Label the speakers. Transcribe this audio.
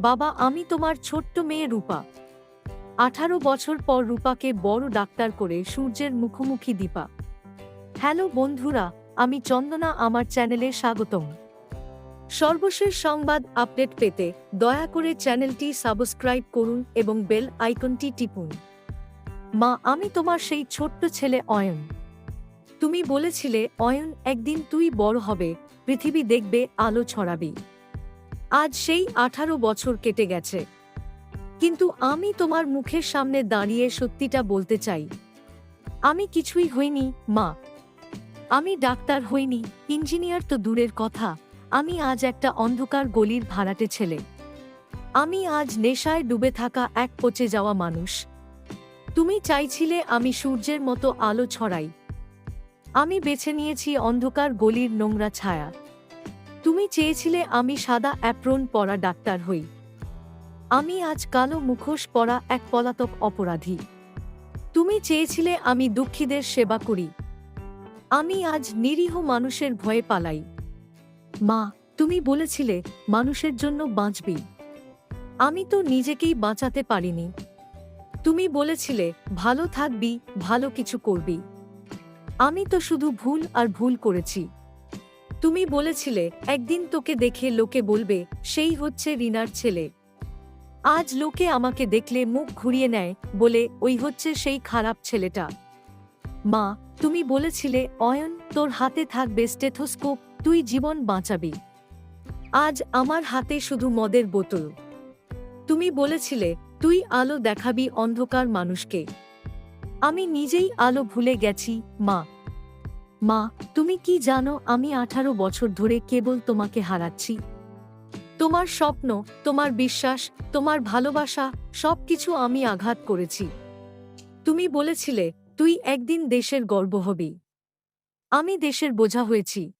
Speaker 1: বাবা, আমি তোমার ছোট্ট মেয়ে রূপা। আঠারো বছর পর রূপাকে বড় ডাক্তার করে সূর্যের মুখোমুখি দীপা। হ্যালো বন্ধুরা, আমি চন্দনা, আমার চ্যানেলে স্বাগতম। সর্বশেষ সংবাদ আপডেট পেতে দয়া করে চ্যানেলটি সাবস্ক্রাইব করুন এবং বেল আইকনটি টিপুন। মা, আমি তোমার সেই ছোট্ট ছেলে অয়ন। তুমি বলেছিলে, অয়ন, একদিন তুই বড় হবে, পৃথিবী দেখবে, আলো ছড়াবি। আজ সেই আঠারো বছর কেটে গেছে। কিন্তু আমি তোমার মুখের সামনে দাঁড়িয়ে সত্যিটা বলতে চাই। আমি কিছুই হইনি, মা। আমি ডাক্তার হইনি, ইঞ্জিনিয়ার তো দূরের কথা। আমি আজ একটা অন্ধকার গলির ভাড়াটে ছেলে। আমি আজ নেশায় ডুবে থাকা এক পচে যাওয়া মানুষ। তুমি চাইছিলে আমি সূর্যের মতো আলো ছড়াই। আমি বেছে নিয়েছি অন্ধকার গলির নোংরা ছায়া। তুমি চেয়েছিলে আমি সাদা অ্যাপ্রন পরা ডাক্তার হই। আমি আজ কালো মুখোশ পরা এক পলাতক অপরাধী। তুমি চেয়েছিলে আমি দুঃখীদের সেবা করি। আমি আজ নিরীহ মানুষের ভয়ে পালাই। মা, তুমি বলেছিলে মানুষের জন্য বাঁচবি। আমি তো নিজেকেই বাঁচাতে পারিনি। তুমি বলেছিলে ভালো থাকবি, ভালো কিছু করবি। আমি তো শুধু ভুল আর ভুল করেছি। তুমি বলেছিলে, একদিন তোকে দেখে লোকে বলবে, সেই হচ্ছে রিনার ছেলে। আজ লোকে আমাকে দেখলে মুখ ঘুরিয়ে নেয়, বলে, ওই হচ্ছে সেই খারাপ ছেলেটা। মা, তুমি বলেছিলে, অয়ন, তোর হাতে থাকবে স্টেথোস্কোপ, তুই জীবন বাঁচাবি। আজ আমার হাতে শুধু মদের বোতল। তুমি বলেছিলে, তুই আলো দেখাবি অন্ধকার মানুষকে। আমি নিজেই আলো ভুলে গেছি, মা। মা, তুমি কি জানো আমি আঠারো বছর ধরে কেবল তোমাকে হারাচ্ছি? তোমার স্বপ্ন, তোমার বিশ্বাস, তোমার ভালোবাসা সব কিছু আমি আঘাত করেছি। তুমি বলেছিলে, তুই একদিন দেশের গর্ব হবি। আমি দেশের বোঝা হয়েছি।